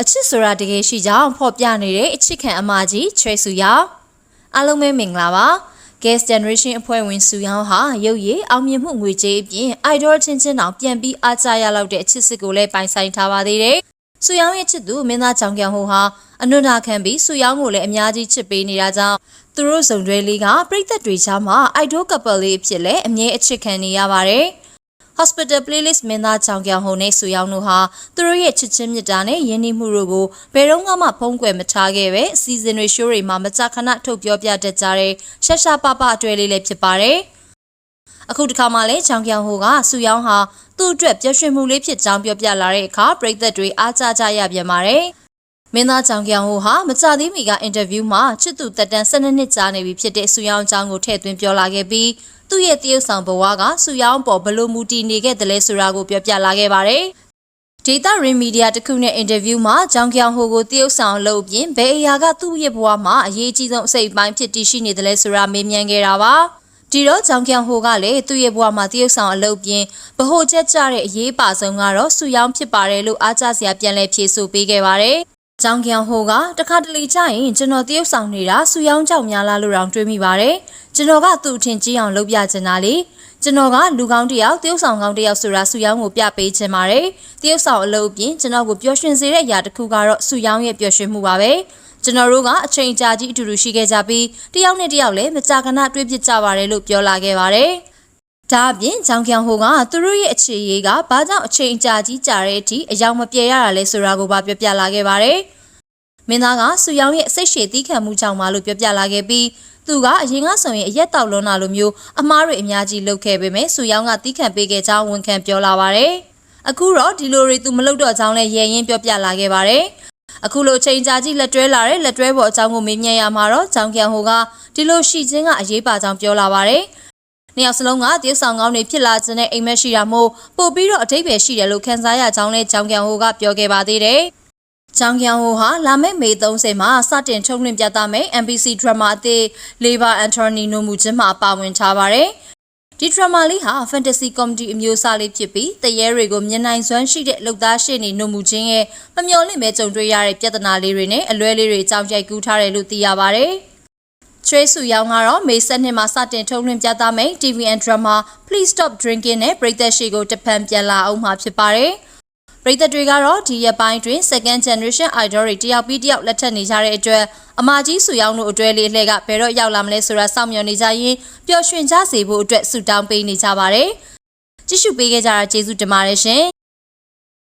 အချစ်ဆိုတာတကယ်ရှိကြောင်းဖော်ပြနေတဲ့အချစ်ခံအမကြီးချွဲစုရောင်အားလုံးပဲမင်္ဂလာပါ Guest Generation အဖွဲ့ဝင်စုရောင်ဟာရုပ်ရည်အောင်မြင်မှုငွေကြေးအပြင် idol ချင်းချင်းတောင်ပြန်ပြီးအားကြရလောက်တဲ့အချစ်စစ်ကိုလည်းပိုင်ဆိုင်ထားပါသေးတယ်။စုရောင်ရဲ့ချစ်သူမင်းသားချောင်ကန်ဟိုဟာအနုနာခံပြီးစုရောင်ကိုလည်းအများကြီးချစ်ပေးနေတာကြောင့်သူတို့စုံတွဲလေးကပြိသက်တွေကြားမှာ idol couple လေးအဖြစ်လည်းအမြဲအချစ်ခံနေရပါတယ်။ Hospital Playlist မင်းသားချောင်ပြောင်ဟုံနဲ့ဆူယောင်တို့ဟာသူတို့ရဲ့ချစ်ချင်းမြတ်တာနဲ့ယဉ်ကျေးမှုတို့ကိုဘယ်တော့မှဖုံးကွယ်မထားခဲ့ပဲအစီအစဉ်တွေရှိုးတွေမှာမကြာခဏထုတ်ပြောပြတတ်ကြတဲ့ရှာရှာပပအတွေ့လေးလည်းဖြစ်ပါတယ်။အခုတစ်ခါမှလည်းချောင်ပြောင်ဟိုကဆူယောင်ဟာသူ့အတွက်ပျော်ရွှင်မှုလေးဖြစ်ကြောင်းပြောပြလာတဲ့အခါပရိသတ်တွေအားကြကြရပြန်ပါတယ်။ မင်းသားချောင်ပြောင်ဟိုဟာမကြသေးမီကအင်တာဗျူးမှာချစ်သူတက်တန်း12နှစ်ကြာနေပြီဖြစ်တဲ့ဆူယောင်အကြောင်းကိုထည့်သွင်းပြောလာခဲ့ပြီးသူ့ရဲ့တရုတ်ဆောင်ဘဝကဆူယောင်ပေါ်ဘလို့မူတည်နေခဲ့တယ်လဲဆိုတာကိုပြောပြလာခဲ့ပါတယ်။ဒေတာရင်မီဒီယာတစ်ခုနဲ့အင်တာဗျူးမှာဂျောင်ကျောင်ဟိုကိုတရုတ်ဆောင်လုပ်ပြင်ဘယ်အရာကသူ့ရဲ့ဘဝမှာအရေးကြီးဆုံးအစိတ်အပိုင်းဖြစ်တည်ရှိနေတယ်လဲဆိုတာမေးမြန်းခဲ့တာပါ။ဒီတော့ဂျောင်ကျောင်ဟိုကလည်းသူ့ရဲ့ဘဝမှာတရုတ်ဆောင်အလုပ်ပြင်ဗဟိုချက်ကြတဲ့အရေးပါဆုံးကတော့ဆူယောင်ဖြစ်ပါတယ်လို့အားကြစရာပြန်လည်ဖြေဆိုပေးခဲ့ပါတယ်။ ကျောင်းကျောင်ဟိုကတခါတလေကြာရင်ကျွန်တော်တရုတ်ဆောင်နေတာဆူယောင်ကြောက်များလားလို့တောင်တွေးမိပါတယ်။ကျွန်တော်ကသူ့အထင်ကြီးအောင်လုပ်ပြချင်တာလေ။ကျွန်တော်ကလူကောင်းတစ်ယောက်တရုတ်ဆောင်ကောင်းတစ်ယောက်ဆိုတာဆူယောင်ကိုပြပေးချင်ပါတယ်။တရုတ်ဆောင်အလုပ်အပြင်ကျွန်တော်ကိုပျော်ရွှင်စေတဲ့အရာတစ်ခုကတော့ဆူယောင်ရဲ့ပျော်ရွှင်မှုပါပဲ။ကျွန်တော်တို့ကအချိန်ကြာကြီးအတူတူရှိခဲ့ကြပြီးတယောက်နဲ့တယောက်လည်းမကြာခဏတွေ့ဖြစ်ကြပါတယ်လို့ပြောလာခဲ့ပါတယ်။ ဒါအပြင်ဂျောင်ကျောင်ဟိုကသူတို့ရဲ့အခြေအရေးကဘာကြောင့်အချိန်ကြာကြီးကြာတဲ့အထိအယောင်မပြေရတာလဲဆိုတာကိုပါပြောပြလာခဲ့ပါတယ်။မင်းသားကဆူယောင်ရဲ့စိတ်ရှည်တီးခံမှုကြောင့်မလို့ပြောပြလာခဲ့ပြီးသူကအရင်ကဆိုရင်အရက်တောက်လွန်းလာလိုမျိုးအမားတွေအများကြီးလုပ်ခဲ့ပေမဲ့ဆူယောင်ကတီးခံပေးခဲ့ကြောင်းဝန်ခံပြောလာပါတယ်။အခုတော့ဒီလိုတွေသူမလုပ်တော့ကြောင်းလဲရဲရင်ပြောပြလာခဲ့ပါတယ်။အခုလိုချိန်ကြာကြီးလက်တွဲလာတဲ့လက်တွဲပေါ်အကြောင်းကိုမေးမြန်းရမှာတော့ဂျောင်ကန်ဟိုကဒီလိုရှိခြင်းကအရေးပါကြောင်းပြောလာပါတယ်။ နှစ်ယောက်စလုံးကတရုတ်ဆောင်ကောင်းတွေဖြစ်လာခြင်းနဲ့အိမ်မက်ရှိတာမို့ပို့ပြီးတော့အထိပ္ပယ်ရှိတယ်လို့ခန်းစားရကြောင်းလဲဂျောင်ကန်ဟိုကပြောခဲ့ပါသေးတယ်။ကျောင်းကျောင်းဟိုဟာလာမယ့်မေ30မှာစတင်ထုတ်လွှင့်ပြသမယ့် MBC drama အသစ် Labor Anthony နိုမူချင်းမှာပါဝင်ထားပါတယ်။ဒီ drama လေးဟာ fantasy comedy အမျိုးအစားလေးဖြစ်ပြီးတရေတွေကိုမြင်နိုင်စွမ်းရှိတဲ့လုပ်သားရှေ့နေနိုမူချင်းရဲ့မမျော်လင့်ပဲကြုံတွေ့ရတဲ့ပြဿနာလေးတွေနဲ့အလွဲလေးတွေအကြောင်းရိုက်ကူးထားတယ်လို့သိရပါတယ်။ ချွေးစုရောင်ကတော့မေ7နှစ်မှာစတင်ထုတ်လွှင့်ပြသမယ့် TV and Drama Please Stop Drinking နဲ့ပရိသတ်ရှိကိုတပံပြန်လာအောင်မှာဖြစ်ပါတယ်။ပရိသတ်တွေကတော့ဒီရက်ပိုင်းတွင် second generation idol တွေတယောက်ပြီးတယောက်လက်ထပ်နေကြတဲ့အတွက်အမကြီးစုရောင်တို့အတွဲလေးလှည့်ကဘယ်တော့ရောက်လာမလဲဆိုတာစောင့်မျှော်နေကြရင်ပျော်ရွှင်ကြစေဖို့အတွက်ဆုတောင်းပေးနေကြပါတယ်။ကြည့်ရှုပေးခဲ့ကြတာကျေးဇူးတင်ပါတယ်ရှင်။